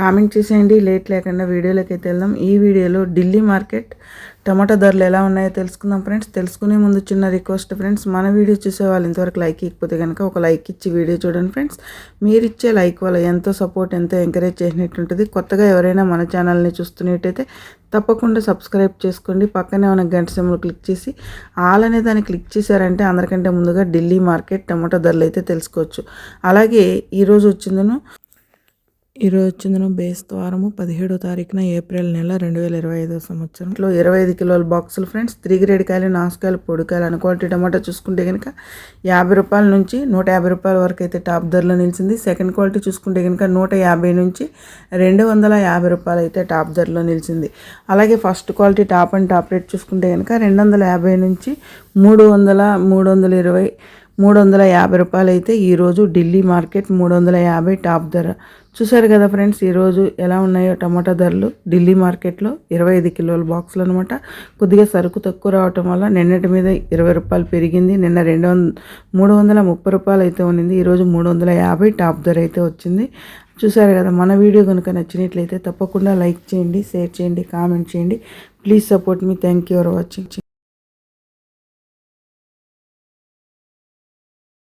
Comment చేసేయండి late లేకుండా వీడియోలోకి అయితే వెళ్దాం. ఈ వీడియోలో ఢిల్లీ మార్కెట్ టమాటా ధరలు ఎలా ఉన్నాయో తెలుసుకుందాం ఫ్రెండ్స్. తెలుసుకునే ముందు చిన్న రిక్వెస్ట్ ఫ్రెండ్స్ మన వీడియో చూసే వాళ్ళు ఇంతవరకు లైక్ ఇకపోతే కనుక ఒక లైక్ ఇచ్చి వీడియో చూడండి ఫ్రెండ్స్. మీరు ఇచ్చే లైక్ వల్ల ఎంతో సపోర్ట్ ఎంతో ఎంకరేజ్ చేసినట్టుంటుంది కొత్తగా ఎవరైనా మన ఛానల్ని చూస్తున్నట్టయితే తప్పకుండా సబ్స్క్రైబ్ చేసుకోండి. పక్కనే ఉన్న గంట సింబల్ క్లిక్ చేసి ఆల్ అనే దాన్ని క్లిక్ చేశారంటే అందరికంటే ముందుగా ఢిల్లీ మార్కెట్ టమాటా ధరలు అయితే తెలుసుకోవచ్చు. అలాగే ఈరోజు వచ్చిందను ఈరోజు చందనం బేస్ ద్వారము పదిహేడో తారీఖున ఏప్రిల్ నెల రెండు వేల ఇరవై ఐదో సంవత్సరంలో ఇరవై ఐదు కిలోల బాక్సులు ఫ్రెండ్స్ త్రీ గ్రేడ్ కాయలు నాసుకాయలు పొడికాయలు అనుకోటి క్వాలిటీ టమాటా చూసుకుంటే కనుక యాభై రూపాయల నుంచి నూట యాభై రూపాయల వరకు అయితే టాప్ ధరలో నిలిచింది. సెకండ్ క్వాలిటీ చూసుకుంటే కనుక నూట యాభై నుంచి రెండు వందల యాభై రూపాయలు అయితే టాప్ ధరలో నిలిచింది. అలాగే first quality top and top rate చూసుకుంటే కనుక రెండు వందల యాభై నుంచి మూడు వందల మూడు వందల ఇరవై మూడు వందల యాభై రూపాయలు అయితే ఈరోజు ఢిల్లీ మార్కెట్ మూడు వందల యాభై టాప్ ధర. చూసారు కదా ఫ్రెండ్స్ ఈరోజు ఎలా ఉన్నాయో టమాటా ధరలు. ఢిల్లీ మార్కెట్లో ఇరవై ఐదు కిలోల బాక్సులు అనమాట కొద్దిగా సరుకు తక్కువ రావటం వల్ల నిన్నటి మీద ఇరవై రూపాయలు పెరిగింది. నిన్న రెండు వంద మూడు వందల ముప్పై రూపాయలు అయితే ఉన్నింది. ఈరోజు మూడు వందల యాభై టాప్ ధర అయితే వచ్చింది. చూసారు కదా మన వీడియో కనుక నచ్చినట్లయితే తప్పకుండా లైక్ చేయండి షేర్ చేయండి కామెంట్ చేయండి. Please support me. Thank you for watching.